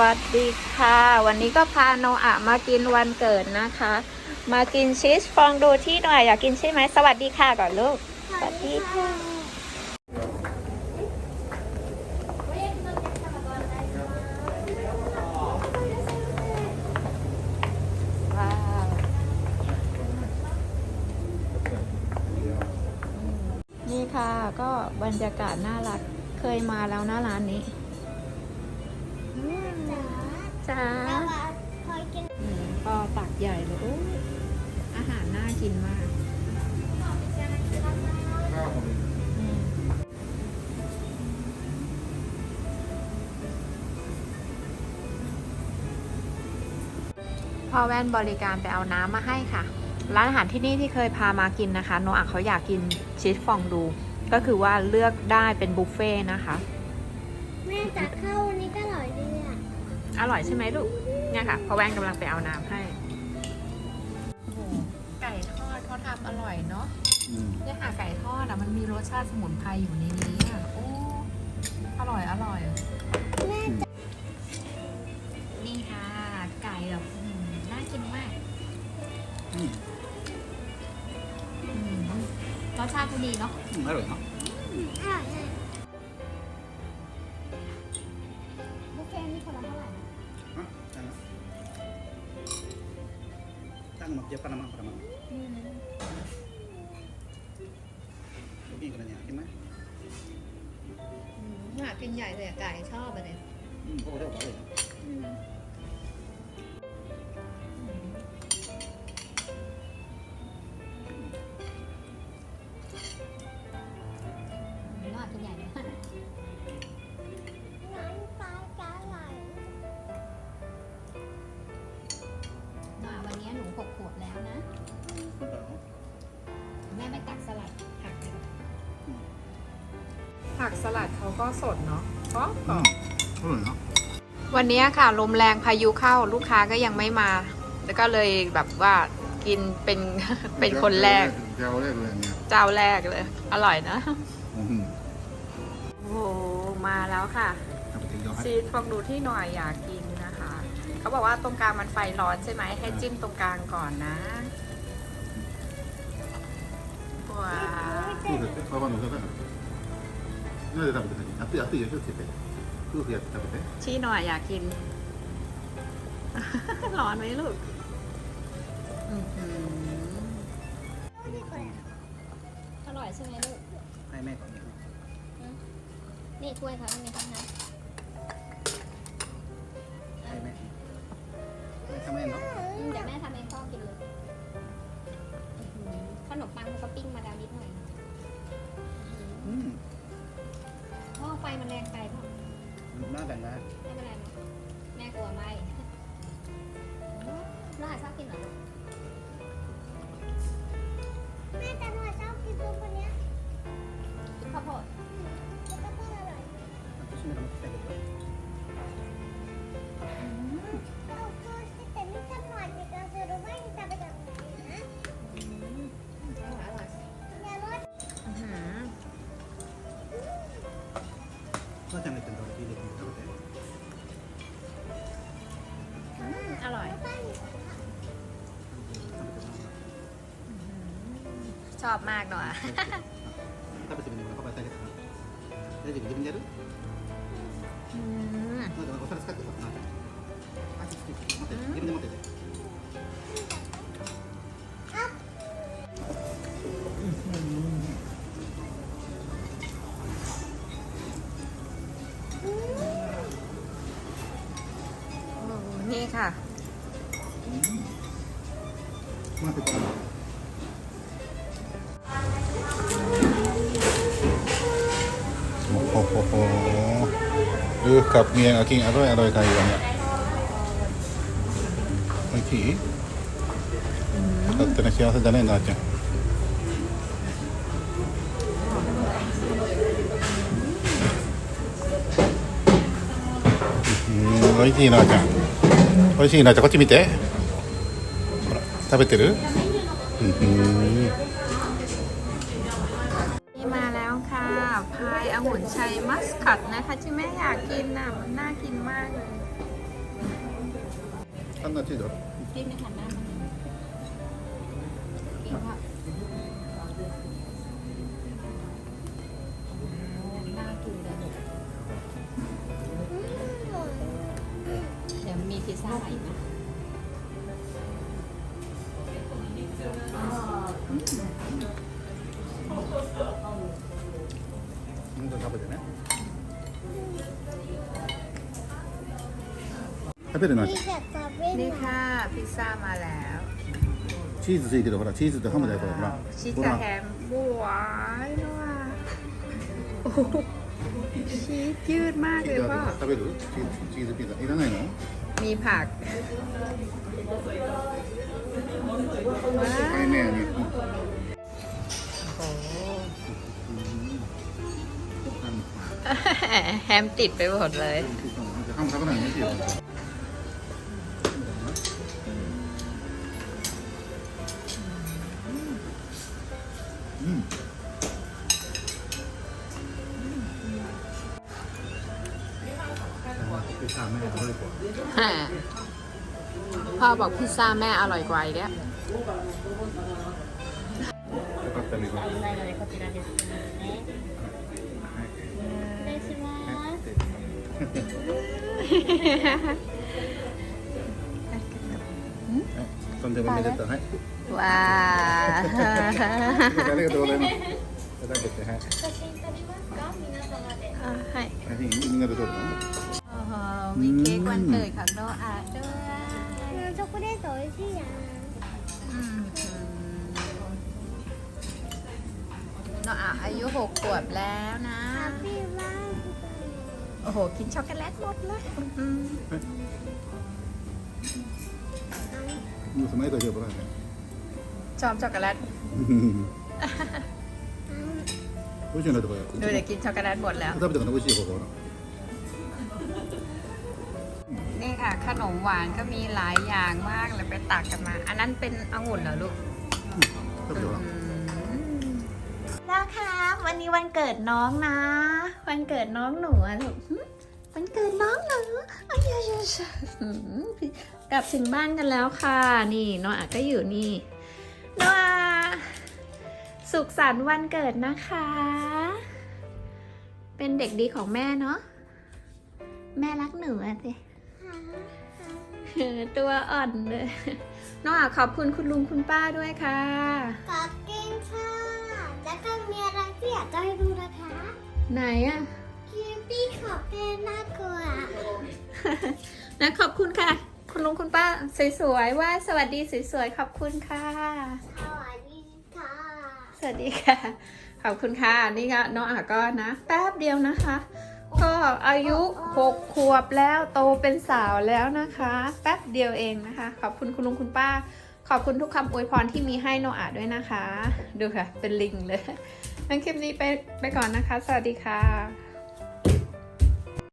วัสดีค่ะ วันนี้ก็พาโนอะมากินวันเกิดนะคะ มากินชีสฟองดูที่หน่อยอยากกินใช่ไหมสวัสดีค่ะก่อนลูก สวัสดีค่ะว้าวนี่ค่ะก็บรรยากาศน่ารักเคยมาแล้วนะร้านนี้ กินมากอืมพอแว่นบริการไปเอาน้ำมาให้ค่ะ ร้านอาหารที่นี่ที่เคยพามากินนะคะ โนอะเขาอยากกินชีสฟองดู ก็คือว่าเลือกได้เป็นบุฟเฟ่ต์นะคะ แม่ตักเข้าวันนี้ก็อร่อยดีอะ อร่อยใช่ไหมลูกเนี่ยค่ะพ่อแว่นกำลังไปเอาน้ำให้ ทอดเขาทำอร่อยเนาะอืมเนี่ยค่ะไก่ทอดอะมันมีรสชาติสมุนไพรอยู่ในนี้อะโอ้อร่อยอร่อยแม่นี่ค่ะ ไก่แบบอืมน่ากินมากอืมอืมรสชาติก็ดีเนาะอืมอร่อยเนาะอร่อย ตั้งมาเยอะปะนะมั้งปะนะมั้งลูกนี่กันเนี่ยกินไหมอยากกินใหญ่เลยอะไก่ชอบอะเนี่ย อืมพวกเราบอกเลยนะ ม่ไม่ตักสลัดผักเลยอืมผักสลัดเขาก็สดเนาะก็อืมอร่อยเนาะวันนี้ค่ะลมแรงพายุเข้าลูกค้าก็ยังไม่มา แล้วก็เลยแบบว่ากินเป็น เป็นคนแรก เจ้าแรกเลยเนี่ยเจ้าแรกเลย อร่อยนะ อืมโอ้โหมาแล้วค่ะทำไปถึงยอดให้ซีดฟองดูที่หน่อยอยากกินนะคะ เขาบอกว่าตรงกลางมันไฟร้อนใช่ไหมให้จิ้มตรงกลางก่อนนะ ว้าว そうですね。サバの方が。みんなで食べてね。熱い熱いよ気をつけて。夫婦やって食べて。 ชี้หน่อยอยากกิน ร้อนไหมลูกอื้อหือ นี่คนละ อร่อยใช่ไหมลูก ให้แม่ก่อนเนี่ย นี่ถ้วยเขามีทั้งนั้น อขนมปังเขาปิ้งมาแล้วนิดหน่อยอืมพ่อไฟมันแรงไปพ่อน่าแบ่งนะไม่เป็นไรเนอะแม่กลัวไหมน้าชอบกินเหรอลูกแม่แต่หนูชอบกินตัวคนเนี้ยข้าวโพด 母ちゃんが言ってんだから聞いて食べて。 อืมอร่อย ชอบมากหน่อย 食べてみてください。パパやってあげたから。大丈夫自分でやる？ นี่ค่ะ 待ってこれ。โอ้โหโหดูกับเมียกินอร่อยอร่อยกันอยู่เนี่ยおいしいだってね幸せだねなあちゃんうんおいしいなあちゃん おいしいなあちゃんこっち見てほら食べてるうん นี่มาแล้วค่ะ พายองุ่นชัยมัสคัตนะคะที่แม่อยากกินน่ะ มันน่ากินมากเลย んなチーズだろ รีบในหันหน้ามากินค่ะน่า べるな พี่จะ食べ นี่ る ค่ะ พิซซ่ามาแล้ว チーズついてるほらチーズとハムだよこれほら ชีส ほ กับ ら แฮมบวยด้วยโอ้โหชีสยืดมากเลยพ่อ 食べるチーズチーズピザいらないの มีผักว้า はいねね โอ้โห ハム แฮมติดไปหมดเลย ハム食べないの พิซซ่าแม่อร่อยกว่า พ่อบอกพิซซ่าแม่อร่อยกว่าอีกแล้ว よかったね。ないのでこちらですね失礼しますとんでもめでとう。はい。 ว้า ありがとうございます。食べて、はい。写真撮りますか皆様で อ่ะให้ はい、みんなで撮るの。 โอ้โหมีเค้กวันเกิดของโนอาด้วย うんチョコレート美味しいやん อืมโนอาอายุหกขวบแล้วนะ ハッピーバース โอ้โห กินช็อกโกแลตหมดเลยอืม もうその間じゃ、ほらね。 ชอบช็อกโกแลต 美味しいなとか。 ดูเด็กกินช็อกโกแลตหมดแล้ว 食べたから美味しいここ。 นี่ค่ะ ขนมหวานก็มีหลายอย่างมากเลยไปตักกันมา อันนั้นเป็นองุ่นเหรอลูก 食べてほら。 แล้วครับวันนี้วันเกิดน้องนะ วันเกิดน้องหนูอะลูกหึวันเกิดน้องหนูอ้ยยยยหืมกลับถึงบ้านกันแล้วค่ะ นี่น้องอาก็อยู่นี่ น้องอาสุขสันต์วันเกิดนะคะ เป็นเด็กดีของแม่เนาะ แม่รักหนูอะสิเออตัวอ่อนเลยน้องอาขอบคุณคุณลุงคุณป้าด้วยค่ะ ขอบคุณค่ะ แล้วก็มีอะไรที่อยากจะให้ดูนะคะ ไหนอะคิวปี้ขอบคุณน่ากลัวนะขอบคุณค่ะ คุณลุงคุณป้าสวยๆว่าสวัสดีสวยๆขอบคุณค่ะ สวัสดีค่ะ สวัสดีค่ะ ขอบคุณค่ะ นี่ก็น้องอาก็นะ แป๊บเดียวนะคะ ก็อายุหกขวบแล้วโตเป็นสาวแล้วนะคะ แป๊บเดียวเองนะคะ ขอบคุณคุณลุงคุณป้า ขอบคุณทุกคำอวยพรที่มีให้โนอาด้วยนะคะ ดูค่ะ เป็นลิงเลยงั้นคลิปนี้ไปไปก่อนนะคะ สวัสดีค่ะ